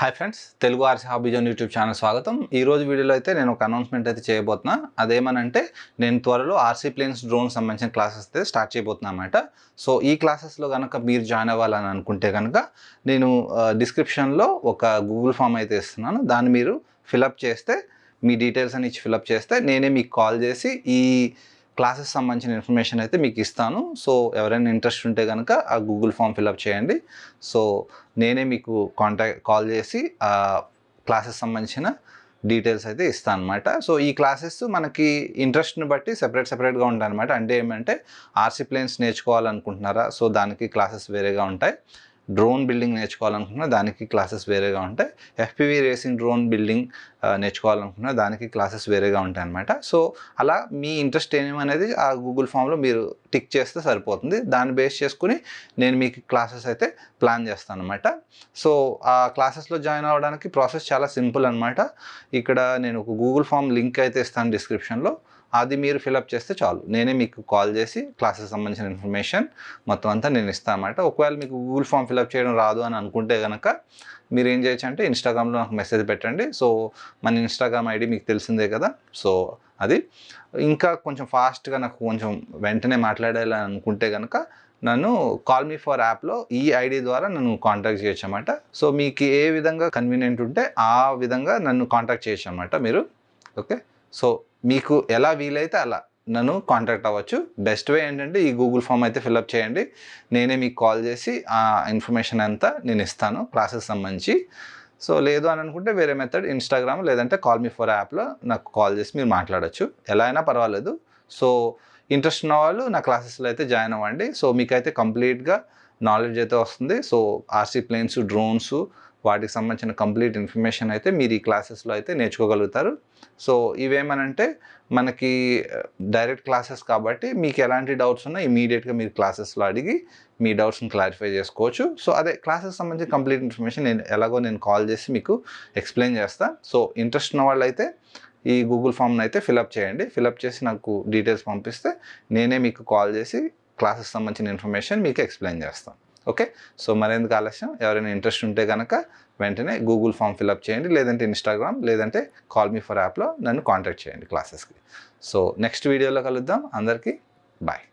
Hi friends Telugu RC hobby zone YouTube channel స్వాగతం. ఈ రోజు వీడియోలో అయితే నేను ఒక అనౌన్స్మెంట్ అయితే చేయబోతున్నా. అదేమనంటే నేను త్వరలో ఆర్సీ ప్లేన్స్ డ్రోన్ సంబంధించిన క్లాసెస్ అయితే స్టార్ట్ చేయబోతున్నా అనమాట సో ఈ క్లాసెస్లో కనుక మీరు జాయిన్ అవ్వాలని అనుకుంటే కనుక నేను డిస్క్రిప్షన్లో ఒక గూగుల్ ఫామ్ అయితే ఇస్తున్నాను. దాన్ని మీరు ఫిలప్ చేస్తే మీ డీటెయిల్స్ అని ఇచ్చి ఫిలప్ చేస్తే నేనే మీకు కాల్ చేసి ఈ క్లాసెస్ సంబంధించిన ఇన్ఫర్మేషన్ అయితే మీకు ఇస్తాను. సో ఎవరైనా ఇంట్రెస్ట్ ఉంటే కనుక ఆ గూగుల్ ఫామ్ ఫిలప్ చేయండి. సో నేనే మీకు కాంటాక్ట్ కాల్ చేసి ఆ క్లాసెస్ సంబంధించిన డీటెయిల్స్ అయితే ఇస్తాను అనమాట సో ఈ క్లాసెస్ మనకి ఇంట్రెస్ట్ని బట్టి సెపరేట్ సెపరేట్గా ఉంటాయి అనమాట అంటే ఏమంటే ఆర్సీ ప్లేన్స్ నేర్చుకోవాలనుకుంటున్నారా? సో దానికి క్లాసెస్ వేరేగా ఉంటాయి. డ్రోన్ బిల్డింగ్ నేర్చుకోవాలనుకున్నా దానికి క్లాసెస్ వేరేగా ఉంటాయి. ఎఫ్పివి రేసింగ్ డ్రోన్ బిల్డింగ్ నేర్చుకోవాలనుకున్నా దానికి క్లాసెస్ వేరేగా ఉంటాయి అనమాట సో అలా మీ ఇంట్రెస్ట్ ఏమనేది ఆ గూగుల్ ఫామ్లో మీరు టిక్ చేస్తే సరిపోతుంది. దాన్ని బేస్ చేసుకుని నేను మీకు క్లాసెస్ అయితే ప్లాన్ చేస్తాను అనమాట సో ఆ క్లాసెస్లో జాయిన్ అవ్వడానికి ప్రాసెస్ చాలా సింపుల్ అనమాట ఇక్కడ నేను ఒక గూగుల్ ఫామ్ లింక్ అయితే ఇస్తాను డిస్క్రిప్షన్లో. అది మీరు ఫిలప్ చేస్తే చాలు. నేనే మీకు కాల్ చేసి క్లాసెస్ సంబంధించిన ఇన్ఫర్మేషన్ మొత్తం అంతా నేను ఇస్తాను అనమాట ఒకవేళ మీకు గూగుల్ ఫామ్ ఫిలప్ చేయడం రాదు అని అనుకుంటే కనుక మీరు ఏం చేయొచ్చు అంటే ఇన్స్టాగ్రామ్లో నాకు మెసేజ్ పెట్టండి. సో మన ఇన్స్టాగ్రామ్ ఐడి మీకు తెలిసిందే కదా. సో అది. ఇంకా కొంచెం ఫాస్ట్గా నాకు కొంచెం వెంటనే మాట్లాడాలని అనుకుంటే కనుక నన్ను కాల్ మీ ఫర్ యాప్లో ఈ ఐడి ద్వారా నన్ను కాంటాక్ట్ చేయొచ్చు అనమాట సో మీకు ఏ విధంగా కన్వీనియంట్ ఉంటే ఆ విధంగా నన్ను కాంటాక్ట్ చేయొచ్చు అనమాట మీరు. ఓకే సో మీకు ఎలా వీలైతే అలా నన్ను కాంటాక్ట్ అవ్వచ్చు. బెస్ట్ వే ఏంటంటే ఈ గూగుల్ ఫామ్ అయితే ఫిల్అప్ చేయండి. నేనే మీకు కాల్ చేసి ఆ ఇన్ఫర్మేషన్ అంతా నేను ఇస్తాను క్లాసెస్ సంబంధించి. సో లేదు అని అనుకుంటే వేరే మెథడ్ ఇన్స్టాగ్రామ్ లేదంటే కాల్ మీ ఫర్ యాప్లో నాకు కాల్ చేసి మీరు మాట్లాడచ్చు. ఎలా అయినా పర్వాలేదు. సో ఇంట్రెస్ట్ ఉన్న వాళ్ళు నా క్లాసెస్లో అయితే జాయిన్ అవ్వండి. సో మీకైతే కంప్లీట్గా నాలెడ్జ్ అయితే వస్తుంది. సో ఆర్సీ ప్లేన్స్ డ్రోన్స్ వాటికి సంబంధించిన కంప్లీట్ ఇన్ఫర్మేషన్ అయితే మీరు ఈ క్లాసెస్లో అయితే నేర్చుకోగలుగుతారు. సో ఇవేమనంటే మనకి డైరెక్ట్ క్లాసెస్ కాబట్టి మీకు ఎలాంటి డౌట్స్ ఉన్నా ఇమీడియట్గా మీరు క్లాసెస్లో అడిగి మీ డౌట్స్ని క్లారిఫై చేసుకోవచ్చు. సో అదే క్లాసెస్ సంబంధించి కంప్లీట్ ఇన్ఫర్మేషన్ నేను ఎలాగో నేను కాల్ చేసి మీకు ఎక్స్ప్లెయిన్ చేస్తాను సో ఇంట్రెస్ట్ ఉన్న వాళ్ళు అయితే ఈ గూగుల్ ఫామ్ని అయితే ఫిలప్ చేయండి. ఫిలప్ చేసి నాకు డీటెయిల్స్ పంపిస్తే నేనే మీకు కాల్ చేసి క్లాసెస్ సంబంధించిన ఇన్ఫర్మేషన్ మీకు ఎక్స్ప్లెయిన్ చేస్తాను. ఓకే? సో మరెందుకు ఆలస్యం? ఎవరైనా ఇంట్రెస్ట్ ఉంటే కనుక వెంటనే గూగుల్ ఫామ్ ఫిలప్ చేయండి లేదంటే ఇన్స్టాగ్రామ్ లేదంటే కాల్ మీ ఫర్ యాప్లో నన్ను కాంటాక్ట్ చేయండి క్లాసెస్కి. సో నెక్స్ట్ వీడియోలో కలుద్దాం. అందరికీ బాయ్.